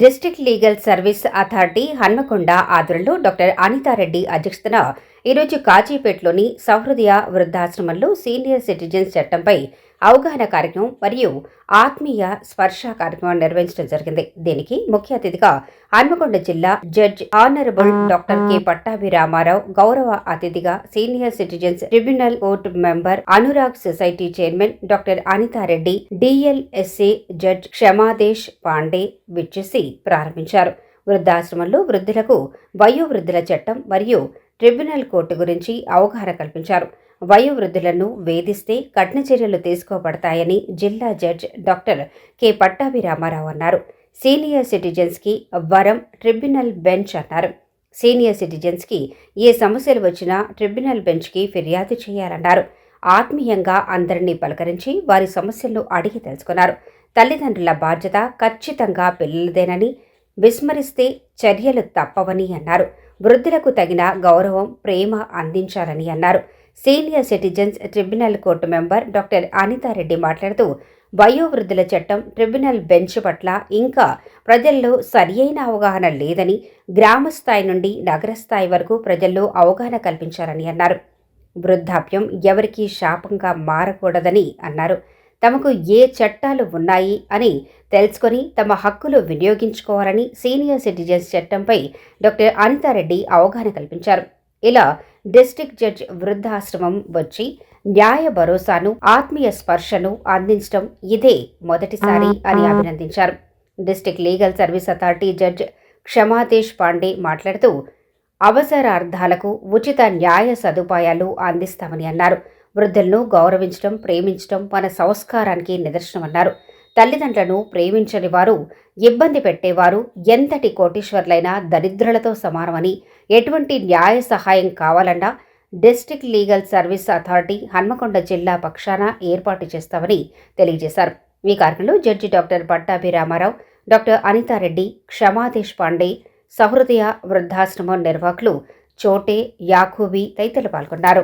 District legal service authority Hanmakonda ఆధ్వర్యంలో doctor Anitha Reddy అధ్యక్షతన ఈరోజు కాజీపేటలోని సహృదయ వృద్ధాశ్రమంలో సీనియర్ సిటిజన్స్ చట్టంపై అవగాహన కార్యక్రమం మరియు ఆత్మీయ స్పర్శ కార్యక్రమం నిర్వహించడం జరిగింది. దీనికి ముఖ్య అతిథిగా హన్మకొండ జిల్లా judge honourable doctor K. Pattabhi Ramarao గౌరవ అతిథిగా senior citizens tribunal court member Anurag society chairman doctor Anitha Reddy DLSA judge Kshamadesh Pandey విచ్చేసి ప్రారంభించారు. వృద్ధాశ్రమంలో వృద్ధులకు వయోవృద్ధుల చట్టం మరియు ట్రిబ్యునల్ కోర్టు గురించి అవగాహన కల్పించారు. వయోవృద్ధులను వేధిస్తే కఠిన చర్యలు తీసుకోబడతాయని జిల్లా judge doctor K. Pattabhi Rama Rao అన్నారు. సీనియర్ సిటిజన్స్కి వరం ట్రిబ్యునల్ బెంచ్ అన్నారు. సీనియర్ సిటిజన్స్కి ఏ సమస్యలు వచ్చినా ట్రిబ్యునల్ బెంచ్కి ఫిర్యాదు చేయాలన్నారు. ఆత్మీయంగా అందరినీ పలకరించి వారి సమస్యలను అడిగి తెలుసుకున్నారు. తల్లిదండ్రుల బాధ్యత ఖచ్చితంగా పిల్లలదేనని విస్మరిస్తే చర్యలు తప్పవని అన్నారు. వృద్ధులకు తగిన గౌరవం ప్రేమ అందించాలని అన్నారు. Senior citizens tribunal court member doctor Anitha Reddy మాట్లాడుతూ వయోవృద్ధుల చట్టం ట్రిబ్యునల్ బెంచ్ పట్ల ఇంకా ప్రజల్లో సరియైన అవగాహన లేదని గ్రామ స్థాయి నుండి నగర స్థాయి వరకు ప్రజల్లో అవగాహన కల్పించాలని అన్నారు. వృద్ధాప్యం ఎవరికీ శాపంగా మారకూడదని అన్నారు. తమకు ఏ చట్టాలు ఉన్నాయి అని తెలుసుకొని తమ హక్కులు వినియోగించుకోవాలని సీనియర్ సిటిజన్స్ చట్టంపై డాక్టర్ అనితారెడ్డి అవగాహన కల్పించారు. ఇలా డిస్టిక్ జడ్జ్ వృద్ధాశ్రమం వచ్చి న్యాయ భరోసాను ఆత్మీయ స్పర్శను అందించడం ఇదే మొదటిసారి అని అభినందించారు. District legal service authority judge Kshamadesh Pandey మాట్లాడుతూ అవసరార్థాలకు ఉచిత న్యాయ సదుపాయాలు అందిస్తామని అన్నారు. వృద్ధులను గౌరవించడం ప్రేమించడం మన సంస్కారానికి నిదర్శనమన్నారు తల్లిదండ్రులను ప్రేమించని వారు ఇబ్బంది పెట్టేవారు ఎంతటి కోటీశ్వర్లైనా దరిద్రులతో సమానమని ఎటువంటి న్యాయ సహాయం కావాలన్నా district legal service authority Hanmakonda జిల్లా పక్షాన ఏర్పాటు చేస్తామని తెలియజేశారు. ఈ కార్యక్రమంలో judge doctor Pattabhi Ramarao doctor Anitha Reddy Kshamadesh Pandey Sahrudaya వృద్ధాశ్రమం నిర్వాహకులు చోటే యాకూబీ తదితరులు పాల్గొన్నారు.